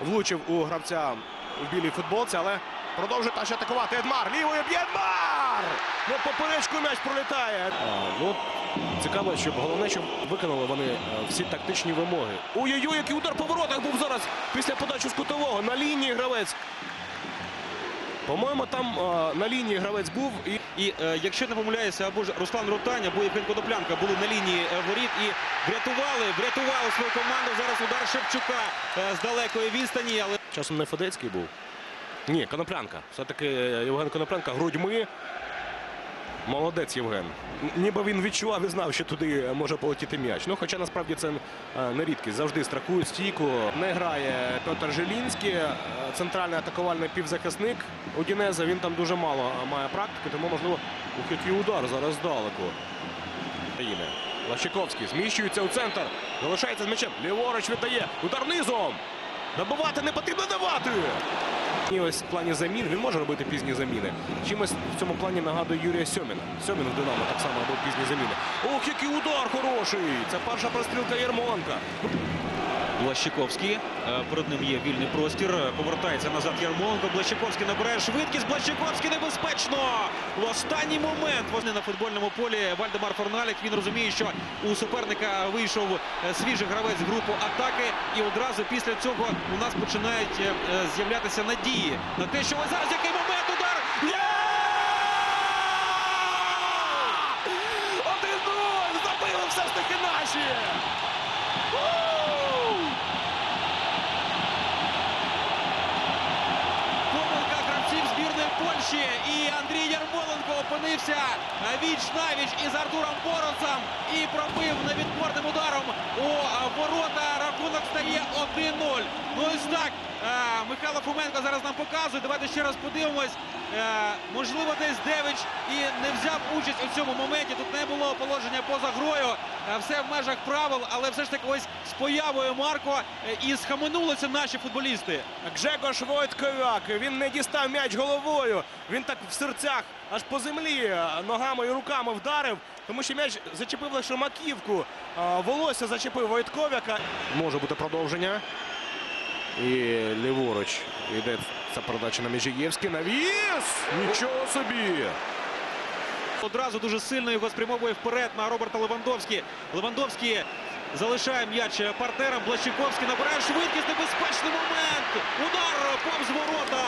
влучив у гравця у білій футболці, але продовжує та ще атакувати. Едмар. Лівою б'є Едмар! Ну, поперечку м'яч пролітає. А, ну, цікаво, щоб головне, щоб виконали вони е, всі тактичні вимоги. Ой-ой-ой, який удар по воротах був зараз після подачі з кутового. На лінії гравець. По-моєму, там е, на лінії гравець був і І е, якщо не помиляюся, або ж Руслан Рутань, або Євген Коноплянка були на лінії е, воріт і врятували, врятували свою команду. Зараз удар Шевчука з далекої відстані, але Часом не Федецький був. Ні, Коноплянка. Все-таки Євген Коноплянка грудьми. Молодець Євген. Ніби він відчував і знав, що туди е, може полетіти м'яч. Ну, хоча насправді це е, не рідкість. Завжди страхують стійку. Не грає Петр Желінський, е, центральний атакувальний півзахисник. У Дінеза він там дуже мало має практики, тому, можливо, ух, який удар зараз здалеку. Лащиковський зміщується у центр. Залишається з м'ячем. Ліворуч віддає. Удар низом. Добивати не потрібно давати. І ось в плані замін він може робити пізні заміни. Чимось в цьому плані нагадує Юрія Сьоміна. Сьомін в Динамо так само робив пізні заміни. Ох, який удар хороший! Це перша прострілка Єрмоленка. Блащиковський. е, Перед ним є вільний простір. е, Повертається назад Ярмоленко. Блащиковський набирає швидкість. Блащиковський небезпечно. В останній момент вони на футбольному полі Вальдемар Форналік. Він розуміє, що у суперника вийшов е, свіжий гравець в групу атаки. І одразу після цього у нас починають з'являтися надії на те, що ось зараз який момент удар. Є! 1-0! Забили все ж таки наші! Помилка гравців Польщі. І Андрій Ярмоленко опинився віч навіч із Артуром Боронцем і пробив невідпорним ударом у а, ворота. Рахунок стає 1-0. Ну ось так. е, Михайло Фоменко зараз нам показує. Давайте ще раз подивимось. Е, Можливо, десь Девич і не взяв участь у цьому моменті. Тут не було положення поза грою. Е, Все в межах правил, але все ж таки ось з появою Марко і схаменулися наші футболісти. Гжегош Войтковяк. Він не дістав м'яч головою. Він так в серцях аж по землі ногами і руками вдарив, тому що м'яч зачепив лише маківку. Волосся зачепив Войтковяка. Може бути продовження. І ліворуч йде ця передача на Міжиєвський. Навіс! Нічого собі! Одразу дуже сильно його спрямовує вперед на Роберта Левандовський. Левандовський залишає м'яч партнерам. Блащиковський набирає швидкість. Небезпечний момент. Удар повз ворота.